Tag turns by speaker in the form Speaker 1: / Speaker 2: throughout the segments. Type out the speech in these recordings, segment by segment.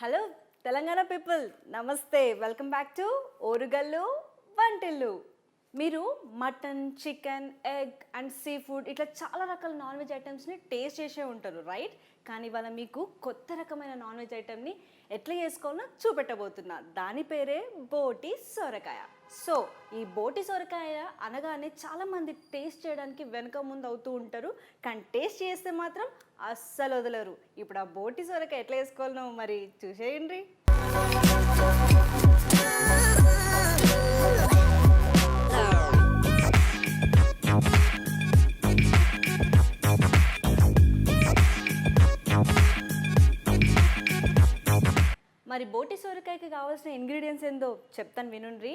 Speaker 1: Hello Telangana people నమస్తే. Welcome back to Orugallu Vantillu. మీరు mutton chicken egg and sea food ఇట్లా చాలా రకాల నాన్ వెజ్ ఐటమ్స్ని టేస్ట్ చేసే ఉంటారు రైట్? కానీ ఇవాళ మీకు కొత్త రకమైన నాన్ వెజ్ ఐటమ్ని ఎట్లా చేసుకోవాలో చూపెట్టబోతున్నా. దాని పేరే బోటి సొరకాయ. సో ఈ బోటి సొరకాయ అనగానే చాలామంది టేస్ట్ చేయడానికి వెనక ముందు అవుతూ ఉంటారు. కానీ టేస్ట్ చేస్తే మాత్రం అస్సలు వదలరు. ఇప్పుడు ఆ బోటి సొరకాయ ఎట్లా వేసుకోవాలనో మరి చూసేయండి. మరి బోటి సొరకాయకి కావాల్సిన ఇంగ్రీడియంట్స్ ఏందో చెప్తాను వినుండ్రి.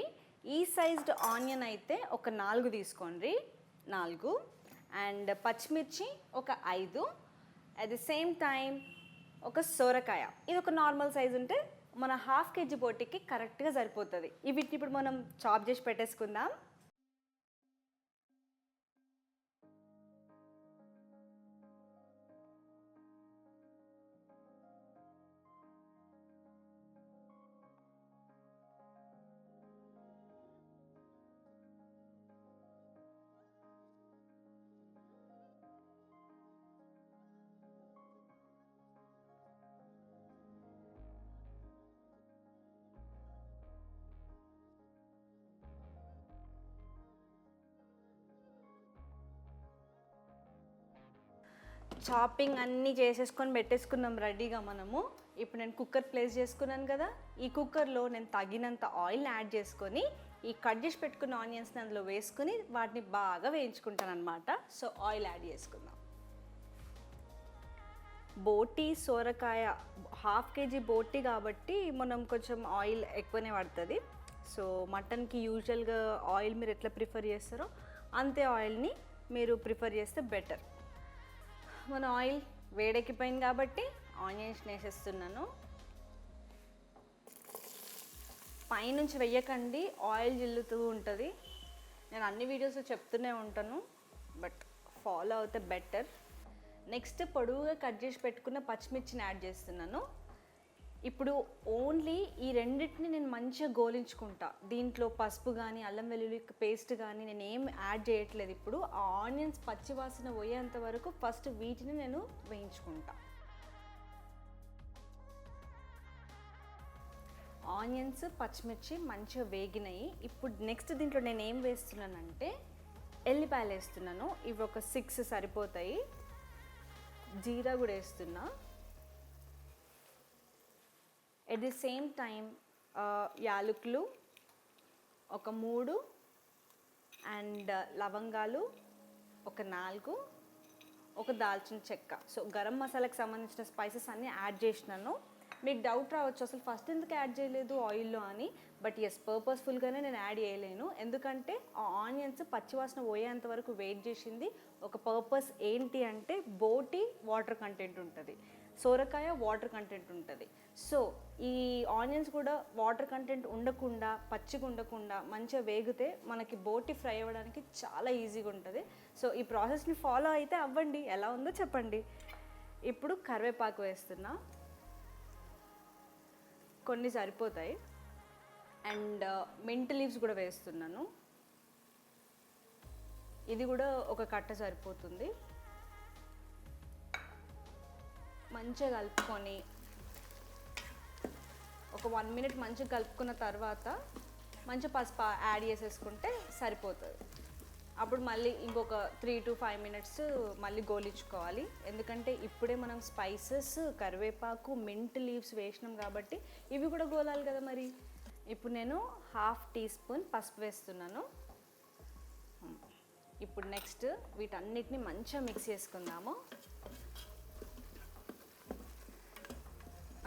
Speaker 1: ఈ సైజ్డ్ ఆనియన్ అయితే ఒక నాలుగు తీసుకోండి. నాలుగు. అండ్ పచ్చిమిర్చి ఒక ఐదు. అట్ ది సేమ్ టైం ఒక సొరకాయ. ఇది ఒక నార్మల్ సైజ్ ఉంటే మన హాఫ్ కేజీ బోటికి కరెక్ట్గా సరిపోతుంది. వీటిని ఇప్పుడు మనం చాప్ చేసి పెట్టేసుకుందాం. చాపింగ్ అన్నీ చేసేసుకొని పెట్టేసుకున్నాం రెడీగా మనము. ఇప్పుడు నేను కుక్కర్ ప్లేస్ చేసుకున్నాను కదా ఈ కుక్కర్లో నేను తగినంత ఆయిల్ని యాడ్ చేసుకొని ఈ కట్ చేసి పెట్టుకున్న ఆనియన్స్ని అందులో వేసుకుని వాటిని బాగా వేయించుకుంటాను అనమాట సో ఆయిల్ యాడ్ చేసుకుందాం. బోటి సోరకాయ హాఫ్ కేజీ బోటి కాబట్టి మనం కొంచెం ఆయిల్ ఎక్కువనే పడుతుంది. సో మటన్కి యూజువల్గా ఆయిల్ మీరు ఎట్లా ప్రిఫర్ చేస్తారో అంతే ఆయిల్ని మీరు ప్రిఫర్ చేస్తే బెటర్ మన ఆయిల్ వేడెక్కిపోయింది కాబట్టి ఆనియన్స్ వేసేస్తున్నాను పైనుంచి వెయ్యకండి ఆయిల్ జిల్లుతూ ఉంటుంది. నేను అన్ని వీడియోస్ చెప్తూనే ఉంటాను బట్ ఫాలో అవుతే బెటర్. నెక్స్ట్ పొడవుగా కట్ చేసి పెట్టుకున్న పచ్చిమిర్చిని యాడ్ చేస్తున్నాను. ఇప్పుడు ఓన్లీ ఈ రెండింటిని నేను మంచిగా గోలించుకుంటా. దీంట్లో పసుపు కానీ అల్లం వెల్లుల్లి పేస్ట్ కానీ నేను ఏం యాడ్ చేయట్లేదు ఇప్పుడు. ఆ ఆనియన్స్ పచ్చివాసన పోయేంత వరకు ఫస్ట్ వీటిని నేను వేయించుకుంటా. ఆనియన్స్ పచ్చిమిర్చి మంచిగా వేగినాయి. ఇప్పుడు నెక్స్ట్ దీంట్లో నేను ఏం వేస్తున్నానంటే ఎల్లిపాయలు వేస్తున్నాను. ఇవి ఒక సిక్స్ సరిపోతాయి. జీరా కూడా వేస్తున్నా. ది సేమ్ టైం యాలకులు ఒక మూడు అండ్ లవంగాలు ఒక నాలుగు ఒక దాల్చిన చెక్క. సో గరం మసాలాకి సంబంధించిన స్పైసెస్ అన్నీ యాడ్ చేసినాను. మీకు డౌట్ రావచ్చు అసలు ఫస్ట్ ఎందుకు యాడ్ చేయలేదు ఆయిల్లో అని. బట్ ఎస్ పర్పస్ఫుల్గానే నేను యాడ్ చేయలేను. ఎందుకంటే ఆ ఆనియన్స్ పచ్చివాసన పోయేంత వరకు వెయిట్ చేసింది. ఒక పర్పస్ ఏంటి అంటే బోటి వాటర్ కంటెంట్ ఉంటుంది. సోరకాయ వాటర్ కంటెంట్ ఉంటుంది. సో ఈ ఆనియన్స్ కూడా వాటర్ కంటెంట్ ఉండకుండా పచ్చిగా ఉండకుండా మంచిగా వేగితే మనకి బోటి ఫ్రై అవ్వడానికి చాలా ఈజీగా ఉంటుంది. సో ఈ ప్రాసెస్ని ఫాలో అయితే అవ్వండి. ఎలా ఉందో చెప్పండి. ఇప్పుడు కరివేపాకు వేస్తున్నా. కొన్ని సరిపోతాయి. అండ్ uh, మింట్ లీవ్స్ కూడా వేస్తున్నాను. ఇది కూడా ఒక కట్ట సరిపోతుంది. మంచిగా కలుపుకొని ఒక వన్ మినిట్ మంచిగా కలుపుకున్న తర్వాత మంచిగా పసుపు యాడ్ చేసేసుకుంటే సరిపోతుంది. అప్పుడు మళ్ళీ ఇంకొక త్రీ టు ఫైవ్ మినిట్స్ మళ్ళీ గోలించుకోవాలి. ఎందుకంటే ఇప్పుడే మనం స్పైసెస్ కరివేపాకు మింట్ లీవ్స్ వేసినాం కాబట్టి ఇవి కూడా గోలాలి కదా మరి. ఇప్పుడు నేను హాఫ్ టీ స్పూన్ పసుపు వేస్తున్నాను. ఇప్పుడు నెక్స్ట్ వీటన్నిటిని మంచిగా మిక్స్ చేసుకుందాము.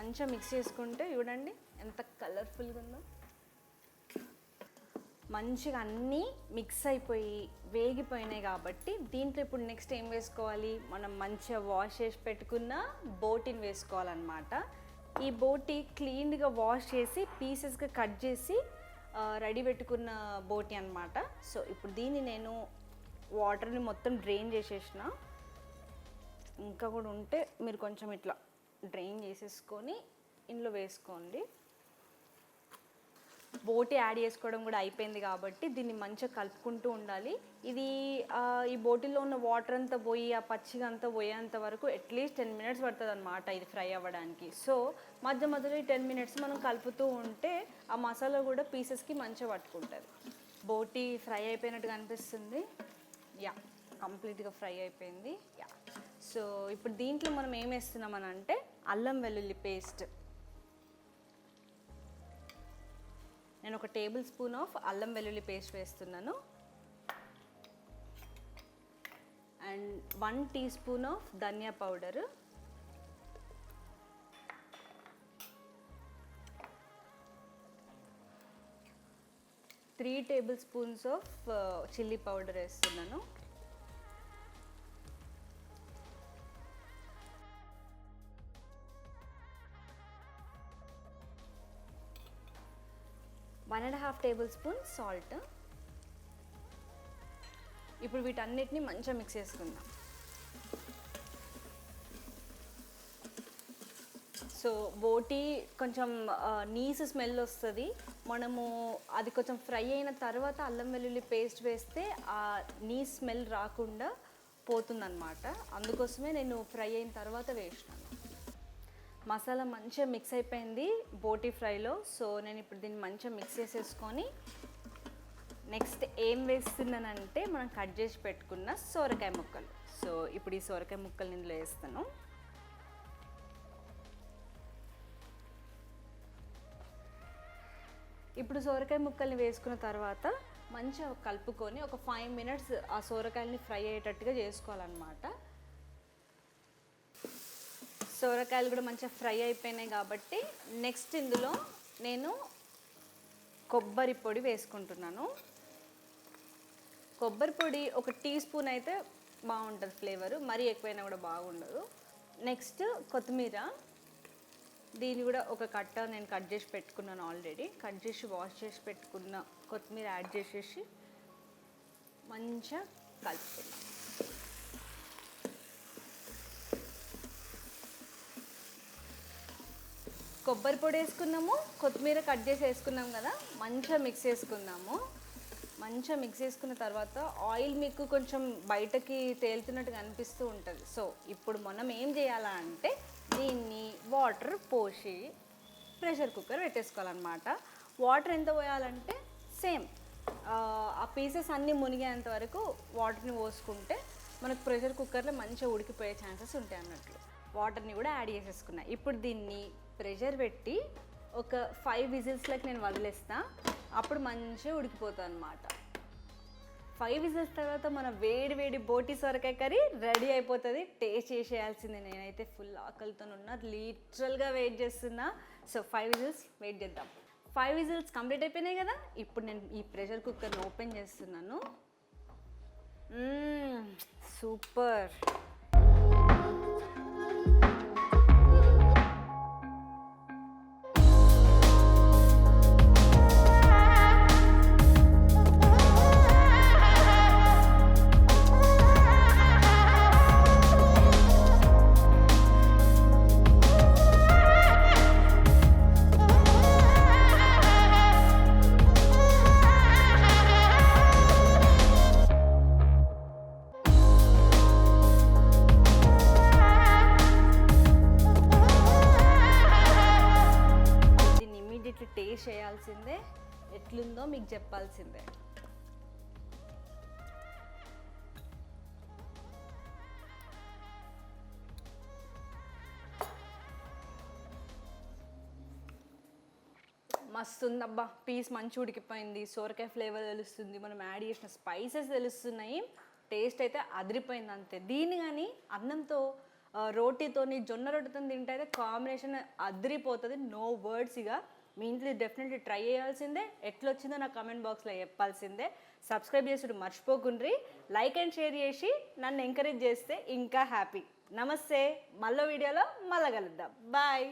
Speaker 1: మంచిగా మిక్స్ చేసుకుంటే చూడండి ఎంత కలర్ఫుల్గా ఉందో. మంచిగా అన్నీ మిక్స్ అయిపోయి వేగిపోయినాయి కాబట్టి దీంట్లో ఇప్పుడు నెక్స్ట్ ఏం వేసుకోవాలి? మనం మంచిగా వాష్ చేసి పెట్టుకున్న బోటిని వేసుకోవాలన్నమాట. ఈ బోటి క్లీన్గా వాష్ చేసి పీసెస్గా కట్ చేసి రెడీ పెట్టుకున్న బోటి అన్నమాట. సో ఇప్పుడు దీన్ని నేను వాటర్ని మొత్తం డ్రైన్ చేసేసిన. ఇంకా కూడా ఉంటే మీరు కొంచెం ఇట్లా డ్రైన్ చేసేసుకొని ఇందులో వేసుకోండి. బోటి యాడ్ చేసుకోవడం కూడా అయిపోయింది కాబట్టి దీన్ని మంచిగా కలుపుకుంటూ ఉండాలి. ఇది ఈ బోటిలో ఉన్న వాటర్ అంతా పోయి ఆ పచ్చిగా అంతా పోయేంత వరకు అట్లీస్ట్ టెన్ మినిట్స్ పడుతుంది అనమాట ఇది ఫ్రై అవ్వడానికి. సో మధ్య మధ్యలో ఈ టెన్ మినిట్స్ మనం కలుపుతూ ఉంటే ఆ మసాలా కూడా పీసెస్కి మంచిగా పట్టుకుంటుంది. బోటి ఫ్రై అయిపోయినట్టుగా అనిపిస్తుంది. యా కంప్లీట్గా ఫ్రై అయిపోయింది. యా సో ఇప్పుడు దీంట్లో మనం ఏం వేస్తున్నామని అంటే అల్లం వెల్లుల్లి పేస్ట్. నేను ఒక టేబుల్ స్పూన్ ఆఫ్ అల్లం వెల్లుల్లి పేస్ట్ వేస్తున్నాను. And one teaspoon of dhaniya powder. Three tablespoons of chilli powder వేస్తున్నాను. Tablespoon salt. ఇప్పుడు వీటన్నిటిని మంచిగా మిక్స్ చేసుకుందాం. సో బోటి కొంచెం నీస్ స్మెల్ వస్తుంది. మనము అది కొంచెం ఫ్రై అయిన తర్వాత అల్లం వెల్లుల్లి పేస్ట్ వేస్తే ఆ నీస్ స్మెల్ రాకుండా పోతుందన్నమాట. అందుకోసమే నేను ఫ్రై అయిన తర్వాత వేసినాను. మసాలా మంచిగా మిక్స్ అయిపోయింది బోటి ఫ్రైలో. సో నేను ఇప్పుడు దీన్ని మంచిగా మిక్స్ చేసేసుకొని నెక్స్ట్ ఏం వేస్తున్నానంటే మనం కట్ చేసి పెట్టుకున్న సోరకాయ ముక్కలు. సో ఇప్పుడు ఈ సోరకాయ ముక్కలు ఇందులో వేస్తాను. ఇప్పుడు సోరకాయ ముక్కల్ని వేసుకున్న తర్వాత మంచిగా కలుపుకొని ఒక ఫైవ్ మినిట్స్ ఆ సోరకాయలని ఫ్రై అయ్యేటట్టుగా చేసుకోవాలన్నమాట. సోరకాయలు కూడా మంచిగా ఫ్రై అయిపోయినాయి కాబట్టి నెక్స్ట్ ఇందులో నేను కొబ్బరి పొడి వేసుకుంటున్నాను. కొబ్బరి పొడి ఒక టీ స్పూన్ అయితే బాగుంటుంది ఫ్లేవర్ మరీ ఎక్కువైనా కూడా బాగుండదు. నెక్స్ట్ కొత్తిమీర దీన్ని కూడా ఒక కట్ట నేను కట్ చేసి పెట్టుకున్నాను ఆల్రెడీ. కట్ చేసి వాష్ చేసి పెట్టుకున్న కొత్తిమీర యాడ్ చేసేసి మంచిగా కలుపుకున్నాను కొబ్బరి పొడి వేసుకున్నాము కొత్తిమీర కట్ చేసి వేసుకున్నాం కదా మంచిగా మిక్స్ చేసుకున్నాము. మంచిగా మిక్స్ చేసుకున్న తర్వాత ఆయిల్ మీకు కొంచెం బయటకి తేలుతున్నట్టుగా అనిపిస్తూ ఉంటుంది. సో ఇప్పుడు మనం ఏం చేయాలా అంటే దీన్ని వాటర్ పోసి ప్రెషర్ కుక్కర్ పెట్టేసుకోవాలన్నమాట. వాటర్ ఎంత పోయాలంటే సేమ్ ఆ పీసెస్ అన్నీ మునిగేంత వరకు వాటర్ని పోసుకుంటే మనకు ప్రెషర్ కుక్కర్లో మంచిగా ఉడికిపోయే ఛాన్సెస్ ఉంటాయి అన్నట్లు. వాటర్ని కూడా యాడ్ చేసేసుకున్నా. ఇప్పుడు దీన్ని ప్రెషర్ పెట్టి ఒక ఫైవ్ విజిల్స్లోకి నేను వదిలేస్తా. అప్పుడు మంచిగా ఉడికిపోతుంది అనమాట ఫైవ్ విజిల్స్ తర్వాత మన వేడి వేడి బోటి సొరకాయ కర్రీ రెడీ అయిపోతుంది. టేస్ట్ చేసేయాల్సిందే నేనైతే ఫుల్ ఆకలితో ఉన్నా. లీటరల్గా వెయిట్ చేస్తున్నా. సో ఫైవ్ విజిల్స్ వెయిట్ చేద్దాం. ఫైవ్ విజిల్స్ కంప్లీట్ అయిపోయినాయి కదా? ఇప్పుడు నేను ఈ ప్రెషర్ కుక్కర్ని ఓపెన్ చేస్తున్నాను. సూపర్ ఉందో మీకు చెప్పాల్సిందే. మస్తు ఉందబ్బా పీస్ మంచి ఉడికిపోయింది. సోరకాయ ఫ్లేవర్ తెలుస్తుంది మనం యాడ్ చేసిన స్పైసెస్ తెలుస్తున్నాయి. టేస్ట్ అయితే అదిరిపోయింది అంతే. దీన్ని కానీ అన్నంతో రోటీతోని జొన్న రొట్టెతో తింటే అయితే కాంబినేషన్ అదిరిపోతుంది. నో వర్డ్స్ ఇక. మీ ఇంట్లో డెఫినెట్లీ ట్రై చేయాల్సిందే. ఎట్లొచ్చిందో నా కమెంట్ బాక్స్లో చెప్పాల్సిందే. సబ్స్క్రైబ్ చేసుడు మర్చిపోకుండ్రి. లైక్ అండ్ షేర్ చేసి నన్ను ఎంకరేజ్ చేస్తే ఇంకా హ్యాపీ నమస్తే. మళ్ళీ వీడియోలో మళ్ళీ కలుద్దాం. బాయ్